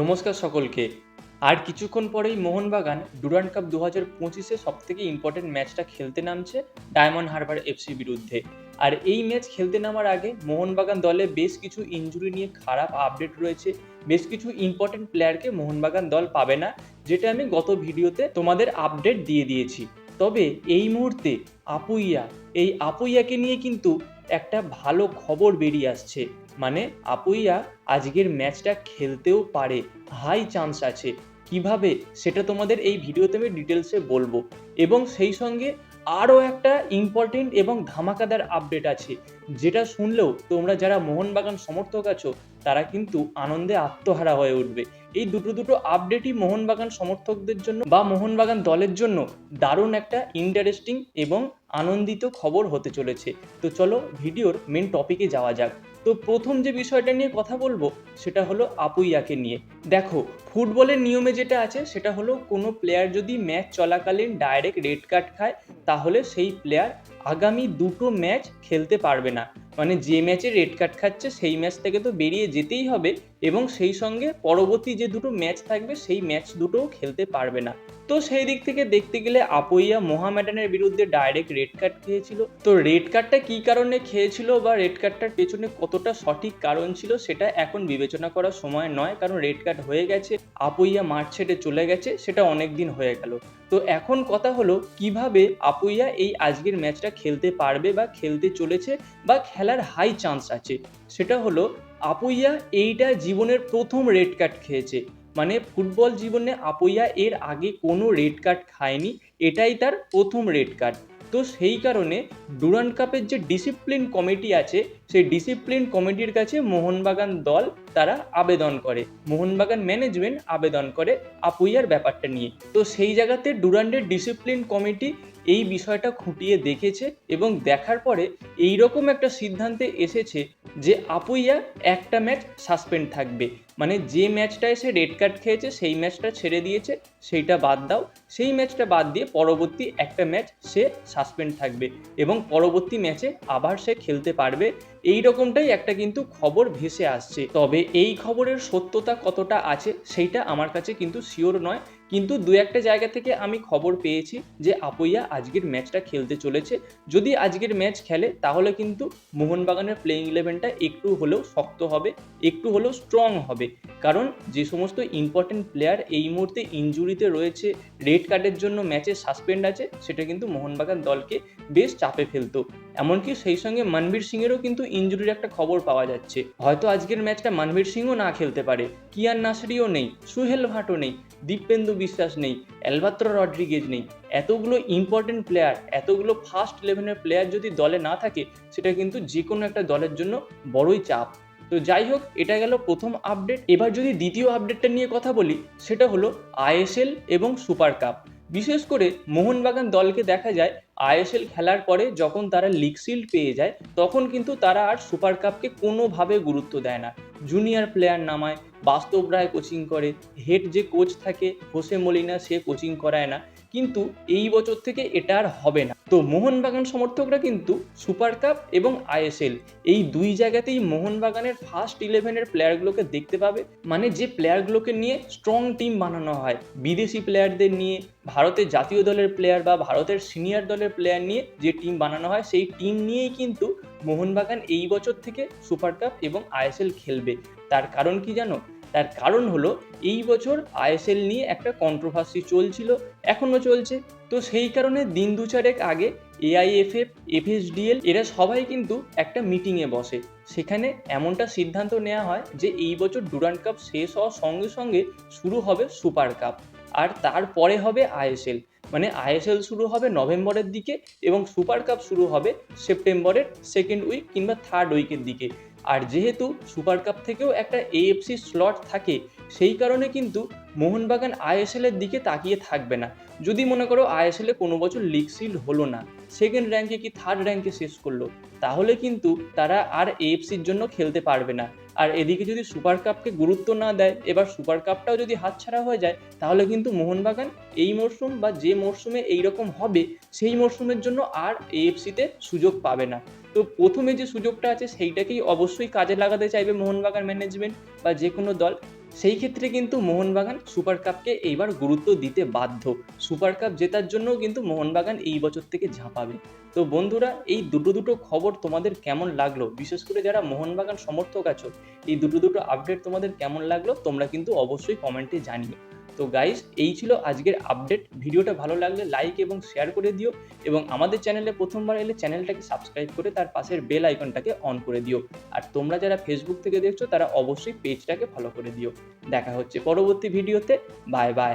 নমস্কার সকলকে। আর কিছুক্ষণ পরেই মোহনবাগান ডুরান্ড কাপ দু হাজার পঁচিশে সব থেকে ইম্পর্টেন্ট ম্যাচটা খেলতে নামছে ডায়মন্ড হারবার এফসির বিরুদ্ধে। আর এই ম্যাচ খেলতে নামার আগে মোহনবাগান দলে বেশ কিছু ইনজুরি নিয়ে খারাপ আপডেট রয়েছে। বেশ কিছু ইম্পর্টেন্ট প্লেয়ারকে মোহনবাগান দল পাবে না, যেটা আমি গত ভিডিওতে তোমাদের আপডেট দিয়ে দিয়েছি। তবে এই মুহূর্তে আপুইয়া, এই আপুইয়াকে নিয়ে কিন্তু একটা ভালো খবর বেরিয়ে আসছে। মানে আপুইয়া আজকের ম্যাচটা খেলতেও পারে, হাই চান্স আছে। কীভাবে? সেটা তোমাদের এই ভিডিওতে আমি ডিটেলসে বলব। এবং সেই সঙ্গে আরও একটা ইম্পর্টেন্ট এবং ধামাকাদার আপডেট আছে, যেটা শুনলেও তোমরা যারা মোহনবাগান সমর্থক আছো, তারা কিন্তু আনন্দে আত্মহারা হয়ে উঠবে। এই দুটো দুটো আপডেটই মোহনবাগান সমর্থকদের জন্য বা মোহনবাগান দলের জন্য দারুণ একটা ইন্টারেস্টিং এবং আনন্দিত খবর হতে চলেছে। তো চলো ভিডিওর মেন টপিকে যাওয়া যাক। তো প্রথম যে বিষয়টা নিয়ে কথা বলব, সেটা হলো আপুইয়াকে নিয়ে। দেখো, ফুটবলের নিয়মে যেটা আছে, সেটা হলো কোনো প্লেয়ার যদি ম্যাচ চলাকালীন ডাইরেক্ট রেড কার্ড খায়, তাহলে সেই প্লেয়ার আগামী দুটো ম্যাচ খেলতে পারবে না। মানে যে ম্যাচে রেড কার্ড খাচ্ছে, সেই ম্যাচ থেকে তো বেরিয়ে যেতেই হবে এবং সেই সঙ্গে পরবর্তী যে দুটো ম্যাচ থাকবে, সেই ম্যাচ দুটোও খেলতে পারবে না। তো সেই দিক থেকে দেখতে গেলে আপুইয়া মোহামেডানের বিরুদ্ধে ডাইরেক্ট রেড কার্ড খেয়েছিল। তো রেড কার্ডটা কী কারণে খেয়েছিল বা রেড কার্ডটার পেছনে কতটা সঠিক কারণ ছিল, সেটা এখন বিবেচনা করার সময় নয়। কারণ রেড কার্ড হয়ে গেছে, আপুইয়া মাঠ ছেড়ে চলে গেছে, সেটা অনেক দিন হয়ে গেল। তো এখন কথা হলো, কীভাবে আপুইয়া এই আজকের ম্যাচটা খেলতে পারবে বা খেলতে চলেছে বা খেলার হাই চান্স আছে। সেটা হলো, আপইয়া এইটা জীবনের প্রথম রেড কার্ড খেয়েছে। মানে ফুটবল জীবনে আপইয়া এর আগে কোনো রেড কার্ড খায়নি, এটাই তার প্রথম রেড কার্ড তো সেই কারণে ডুরান্ড কাপের যে ডিসিপ্লিন কমিটি আছে, সেই ডিসিপ্লিন কমিটির কাছে মোহনবাগান দল তারা আবেদন করে। মোহনবাগান ম্যানেজমেন্ট আবেদন করে আপুইয়ার ব্যাপারটা নিয়ে। তো সেই জায়গাতে ডুরান্ডের ডিসিপ্লিন কমিটি এই বিষয়টা খুঁটিয়ে দেখেছে এবং দেখার পরে এই রকম একটা সিদ্ধান্তে এসেছে যে আপুইয়া একটা ম্যাচ সাসপেন্ড থাকবে। মানে যে ম্যাচটায় সে রেড কার্ড খেয়েছে, সেই ম্যাচটা ছেড়ে দিয়েছে, সেইটা বাদ দাও। সেই ম্যাচটা বাদ দিয়ে পরবর্তী একটা ম্যাচ সে সাসপেন্ড থাকবে এবং পরবর্তী ম্যাচে আবার সে খেলতে পারবে। এই রকমটাই একটা কিন্তু খবর ভেসে আসছে। তবে এই খবরের সত্যতা কতটা আছে, সেইটা আমার কাছে কিন্তু শিওর নয়। কিন্তু দু একটা জায়গা থেকে আমি খবর পেয়েছি যে আপুইয়া আজকের ম্যাচটা খেলতে চলেছে। যদি আজকের ম্যাচ খেলে, তাহলে কিন্তু মোহনবাগানের প্লেইং ইলেভেনটা একটু হলেও শক্ত হবে, একটু হলেও স্ট্রং হবে। কারণ যে সমস্ত ইম্পর্টেন্ট প্লেয়ার এই মুহূর্তে ইনজুরিতে রয়েছে রেড কার্ডের জন্য ম্যাচে সাসপেন্ড আছে, সেটা কিন্তু মোহনবাগান দলকে বেশ চাপে ফেলতো। এমনকি সেই সঙ্গে মনবীর সিংয়েরও কিন্তু ইনজুরির একটা খবর পাওয়া যাচ্ছে। হয়তো আজকের ম্যাচটা মনবীর সিংও না খেলতে পারে। কিয়ান নাসরিও নেই, সুহেল ভাটও নেই, দীপেন্দু বিশ্বাস নেই, অ্যালবাত্র রড্রিগেজ নেই। এতগুলো ইম্পর্টেন্ট প্লেয়ার এতগুলো ফার্স্ট ইলেভেনের প্লেয়ার যদি দলে না থাকে, সেটা কিন্তু যে কোনো একটা দলের জন্য বড়ই চাপ। তো যাই হোক, এটা গেল প্রথম আপডেট এবার যদি দ্বিতীয় আপডেটটা নিয়ে কথা বলি, সেটা হলো আইএসএল এবং সুপার কাপ। বিশেষ করে মোহনবাগান দলকে দেখা যায় আইএসএল খেলার পরে যখন তারা লিগ শিল্ড পেয়ে যায়, তখন কিন্তু তারা আর সুপার কাপকে কোনোভাবে গুরুত্ব দেয় না। জুনিয়র প্লেয়ার নামায়, বাস্তব রায় কোচিং করে হেড যে কোচ থাকে, হোসে মলিনা সে কোচিং করায় না। কিন্তু এই বছর থেকে এটা আর হবে না। তো মোহনবাগান সমর্থকরা কিন্তু সুপার কাপ এবং আইএসএল এই দুই জায়গাতেই মোহনবাগানের ফার্স্ট ইলেভেনের প্লেয়ারগুলোকে দেখতে পাবে। মানে যে প্লেয়ারগুলোকে নিয়ে স্ট্রং টিম বানানো হয়, বিদেশি প্লেয়ারদের নিয়ে, ভারতের জাতীয় দলের প্লেয়ার বা ভারতের সিনিয়র দলের প্লেয়ার নিয়ে যে টিম বানানো হয়, সেই টিম নিয়েই কিন্তু মোহনবাগান এই বছর থেকে সুপার কাপ এবং আইএসএল খেলবে। তার কারণ কি জানো? তার কারণ হলো এই বছর আইএসএল নিয়ে একটা কন্ট্রোভার্সি চলছিল, এখনও চলছে। তো সেই কারণে দিন দু চারেক আগে এআইএফএফ, এফএসডিএল এরা সবাই কিন্তু একটা মিটিংয়ে বসে। সেখানে এমনটা সিদ্ধান্ত নেওয়া হয় যে এই বছর ডুরান্ড কাপ শেষ হওয়ার সঙ্গে সঙ্গে শুরু হবে সুপার কাপ। আর তারপরে হবে আইএসএল। মানে আইএসএল শুরু হবে নভেম্বরের দিকে এবং সুপার কাপ শুরু হবে সেপ্টেম্বরের সেকেন্ড উইক কিংবা থার্ড উইকের দিকে। আর যেহেতু সুপার কাপ থেকেও একটা এএফসি স্লট থাকে, সেই কারণে কিন্তু মোহনবাগান আইএসএল এর দিকে তাকিয়ে থাকবে না। যদি মনে করো আইএসএল কোনো বছর লিগ সিল হলো না সেকেন্ড র্যাঙ্কে কি থার্ড র্যাঙ্কে শেষ করল, তাহলে কিন্তু তারা আর এএফসির জন্য খেলতে পারবে না। আর এদিকে যদি সুপার কাপকে গুরুত্ব না দেয়, এবার সুপার কাপটাও যদি হাতছাড়া হয়ে যায়, তাহলে কিন্তু মোহনবাগান এই মরশুম বা যে মরশুমে এইরকম হবে, সেই মরশুমের জন্য আর এএফসিতে সুযোগ পাবে না। তো প্রথমে যে সুযোগটা আছে সেইটাকেই অবশ্যই কাজে লাগাতে চাইবে মোহনবাগান ম্যানেজমেন্ট বা যে কোনো দল। সেই ক্ষেত্রে কিন্তু মোহনবাগান সুপার কাপকে এইবার গুরুত্ব দিতে বাধ্য। সুপার কাপ জেতার জন্যও কিন্তু মোহনবাগান এই বছর থেকে ঝাঁপাবে। তো বন্ধুরা, এই দুটো দুটো খবর তোমাদের কেমন লাগল? বিশেষ করে যারা মোহনবাগান সমর্থক আছো, এই দুটো দুটো আপডেট তোমাদের কেমন লাগল? তোমরা কিন্তু অবশ্যই কমেন্টে জানিও। তো গাইস এই ছিল আজকের আপডেট ভিডিওটা ভালো লাগলে লাইক এবং শেয়ার করে দিও এবং আমাদের চ্যানেলে প্রথমবার এলে চ্যানেলটাকে সাবস্ক্রাইব করে তার পাশের বেল আইকনটাকে অন করে দিও। আর তোমরা যারা ফেসবুক থেকে দেখছ, তারা অবশ্যই পেজটাকে ফলো করে দিও। দেখা হচ্ছে পরবর্তী ভিডিওতে বাই বাই